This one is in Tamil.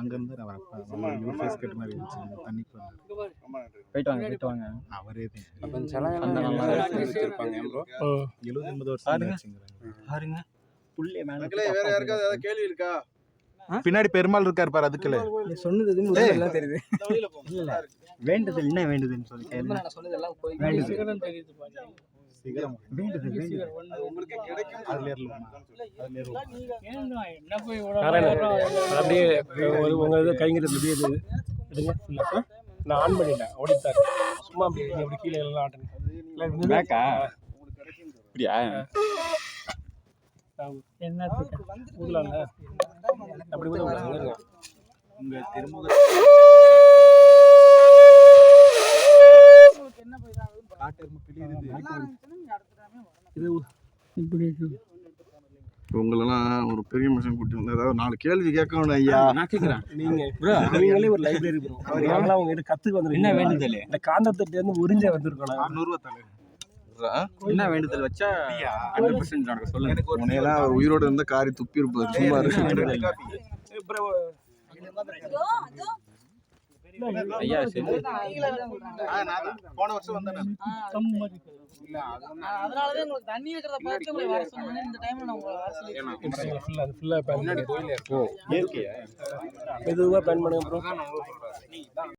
அங்கேருந்து நான் வரப்ப யூ ஃபேஸ் கட் மாதிரி இருந்துச்சு. வந்து போயிட்டு வாங்க போயிட்டு வாங்க. அவரே அப்போ எழுபது எண்பது வருஷம் பாருங்க. புள்ளே மேல மக்களே வேற யாருக்காவது ஏதாவது கேள்வி இருக்கா? பின்னாடி பெருமாள் இருக்காரு பாரு அதுக்குள்ள. நீ சொன்னது எல்லாம் தெரியுது இந்த வழியில போங்க இல்ல வேண்டுதல் என்ன வேண்டுதல்னு சொல்லி வேண்டுதல். சிகரம் உங்களுக்கு கிடைக்கும் அப்படியே ஒரு உங்க இது கைங்கிறது அப்படியே இது. எடுங்க ஃபுல்லாக நான் ஆன் பண்ணிட்டேன் ஓடிட்டார். சும்மா அப்படி அப்படி கீழே எல்லாம் ஆட்டுங்க. பேக்கா. உங்களுக்கு கிடைக்கும் அப்படியா? ஊர்லாம்ல அப்படி கூட உங்க இது உங்களெல்லாம் ஒரு பெரிய மனுஷன் கூட்டி வந்து ஏதாவது நாலு கேள்வி கேட்கணும் ஐயா. நான் கேக்குறேன். நீங்க ப்ரோ நீங்களே ஒரு லைப்ரரி ப்ரோ நாங்களாம் உங்க கிட்ட கத்துக்கு என்ன வேண்டுதல்? இந்த காந்தத்திட்ட இருந்து உறிஞ்ச வந்திருக்கோம் நாங்க. அறுநூறுவா தலை என்ன வேண்டுதல் வச்சா ஹண்ட்ரட் பர்சன்ட் நடக்க சொல்லுங்க. உன்னையெல்லாம் அவர் உயிரோட இருந்த காரி துப்பி இருப்பார். சும்மா இருக்கு ஐயா சரி போன வருஷம் வந்தேன் அதனாலதான் உங்களுக்கு தண்ணி இருக்கிறத பார்த்து உங்களை வர சொன்னேன். இந்த டைம்ல நான் உங்களை வர சொல்லி ஃபுல்லாக அது ஃபுல்லாக முன்னாடி கோயில் இருக்கும். இயற்கையா? மெதுவாக பிளான் பண்ணுங்க ப்ரோ